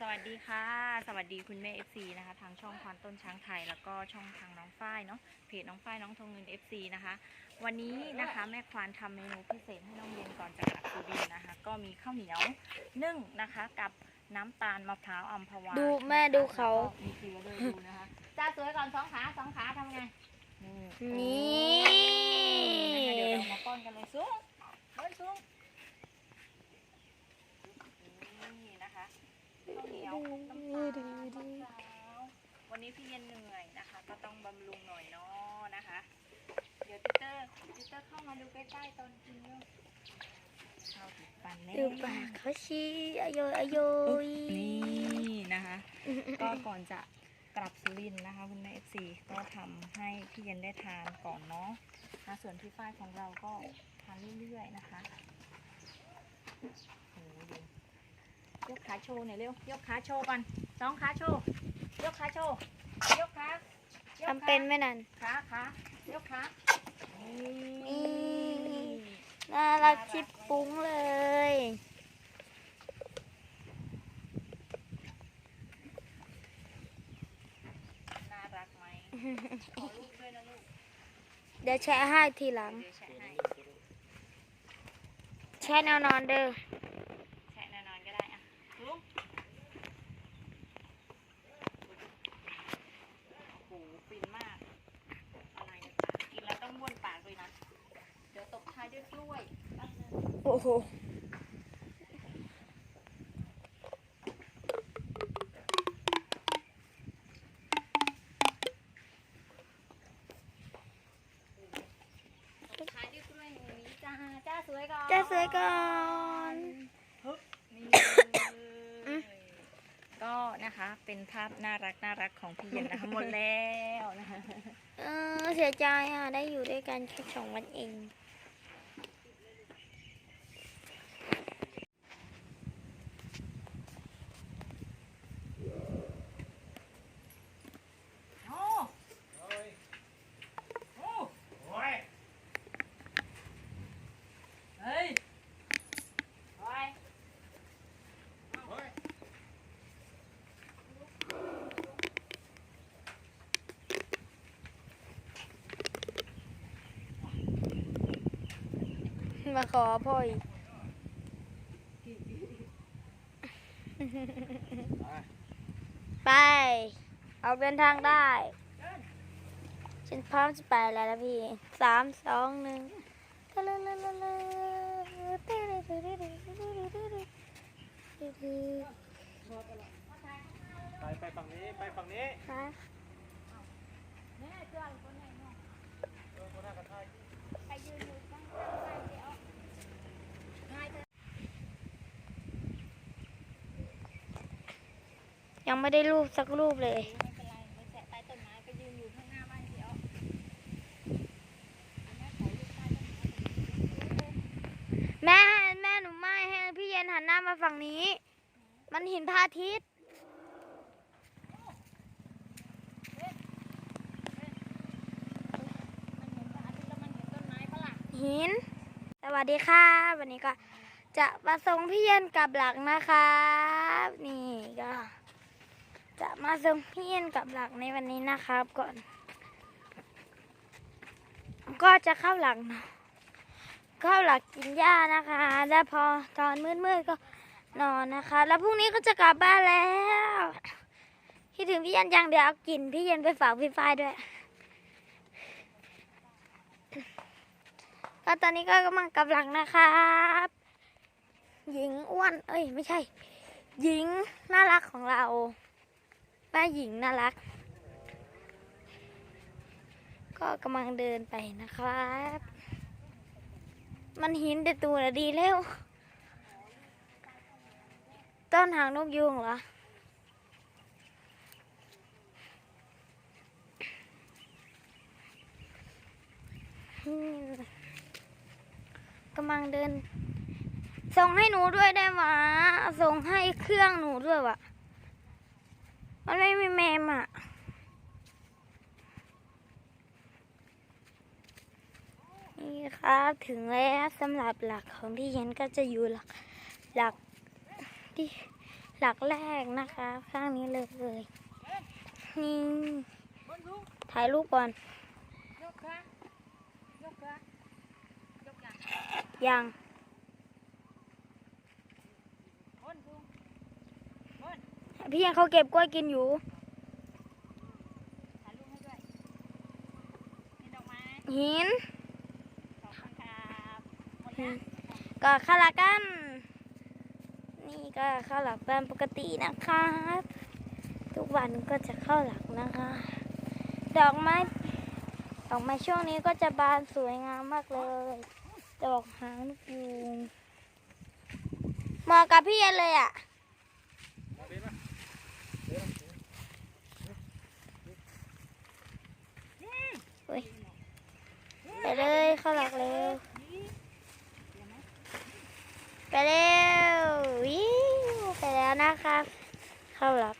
สวัสดีค่ะ สวัสดีคุณแม่ FC นะคะ ทางช่องพรต้นช้างไทย แล้วก็ช่องทางน้องฝ้ายเนาะเพจน้องฝ้ายน้องทงเงิน FC นะคะ วันนี้นะคะแม่ควานทำเมนูพิเศษให้น้องเรียนก่อนจะกลับสุรินทร์นะคะ ก็มีข้าวเหนียวนึ่งนะคะ กับน้ำตาลมะพร้าวอัมพวาดูนะคะแม่ดูเขา แล้วก็มีเกลือด้วยดูนะคะจ้าสวยก่อนสองขาสองขาทำไงนี่ นะคะเดี๋ยวเรามาป้อนกันเลยสูงเฮ้ยสูงนี่นะคะข้าวเหนียวน้ำตาลมะพร้าววันนี้พี่ เย็นเหนื่อยนะคะ ก็ต้องบำรุงหน่อยเนาะนะคะ เดี๋ยวติเตอร์ติเตอร์เข้ามาดูใกล้ๆตอนกินเนาะข้าวติดฟันแน่ดูปากเขาชี้อโยอโยอุ๊บยนี่นะคะ ก็ก่อนจะกลับสุรินทร์นะคะคุณแม่เอฟซีก็ทำให้พี่เย็นได้ทานก่อนเนาะนะส่วนพี่ฝ้ายของเราก็ทานเรื่อยๆนะคะโอ้โหดูยกขาโชว์หน่อยเร็วยกขาโชว์ก่อนสองขาโชว์ยกขาโชว์ ยกขายกขาทำเป็นไหมนั่นขาขายกขานี่นี่น่ารักชิบปุ้งเลย น่ารักไหมขอรูปด้วยนะลูกเดี๋ยวแชร์ให้ทีหลัง เดี๋ยวแชะให้ แชร์แนวนอนเด้อ แชะแน่นอนก็ได้อะลุงโอ้โหฟินมาก อะไรนะจ๊ะกินแล้วต้องบ้วนปากเลยนะ เดี๋ยวตบท้ายด้วยกล้วยแป๊บนึง โอ้โหตบท้ายด้วยกล้วยหมูนี้จ้าจ้าสวยก่อนจะสวยก่อนฮึบนี่อืมก็นะคะเป็นภาพน่ารักน่ารักของพี่เย็นนะคะหมดแล้วนะคะ เออเสียใจอะ ได้อยู่ด้วยกันแค่สองวันเอง โอ้โอ้เฮ้ยโอ้ย มาขอพ่ออีกไป ออกเดินทางได้ ฉันพร้อมจะไปแล้วนะพี่สามสองหนึ่งไปไปฝั่งนี้ ไปฝั่งนี้ ฮะ แม่เจ้าคนไหนเนาะ เออคนหน้ากันไทย ไปยืนอยู่ข้างข้างเดี๋ยวง่ายเถอะ ยังไม่ได้รูปสักรูปเลยไม่แม่หน้าบ้านเดี๋ยวแม่ขอลูกใต้ต้นไม้แม่แม่หนูไม่ให้พี่เย็นหันหน้ามาฝั่งนี้ มันเห็นพระอาทิตย์มันพาทิตย์แล้วมันเห็นต้นไม้ปะล่ะหิน สวัสดีค่ะ วันนี้ก็จะมาส่งพี่เย็นกลับหลักนะคะ นี่ก็ จะมาส่งพี่เย็นกับหลักในวันนี้นะครับก่อน ก็จะเข้าหลังเนอะเข้าหลักกินหญ้านะคะ แล้วพอตอนมืดๆก็นอนนะคะ แล้วพรุ่งนี้ก็จะกลับบ้านแล้วคิดถึงพี่เย็นยังเดี๋ยวเอากินพี่เย็นไปฝากพี่ฝ้ายด้วย ก็ตอนนี้ก็กำลังกับหลังนะครับหญิงอ้วน เอ้ย ไม่ใช่ หญิงน่ารักของเรา แม่หญิงน่ารัก ก็กำลังเดินไปนะครับ มันหินแต่ตัวน่ะดีแล้ว ต้นหางนกยูงเหรอกำลังเดิน ส่งให้หนูด้วยได้ไหมส่งให้เครื่องหนูด้วยวะ มันไม่มีเมมอะนี่ครับถึงแล้วสำหรับหลักของพี่เย็นก็จะอยู่หลักหลักที่หลักแรกนะคะข้างนี้เลยนี่บนสูงถ่ายรูปก่อนยกขายกขายกอย่าง ยัง บนสูงบน พี่ยังเขาเก็บกล้วยกินอยู่ถ่ายรูปให้ด้วยเห็นดอกไม้หินขอบคุณครับหมดแล้วก็ข้าวหลักกัน นี่ก็ข้าวหลักตามปกตินะคะทุกวันก็จะเข้าวหลักนะคะ ดอกไม้ดอกไม้ช่วงนี้ก็จะบานสวยงามมากเลย ดอกหางนกยูงเหมาะกับพี่เอ็นเลยอะ มาเบนมา ไปเลยเข้าหลักเร็ว ไปเร็ววิวไปแล้ว นะครับเข้ารับ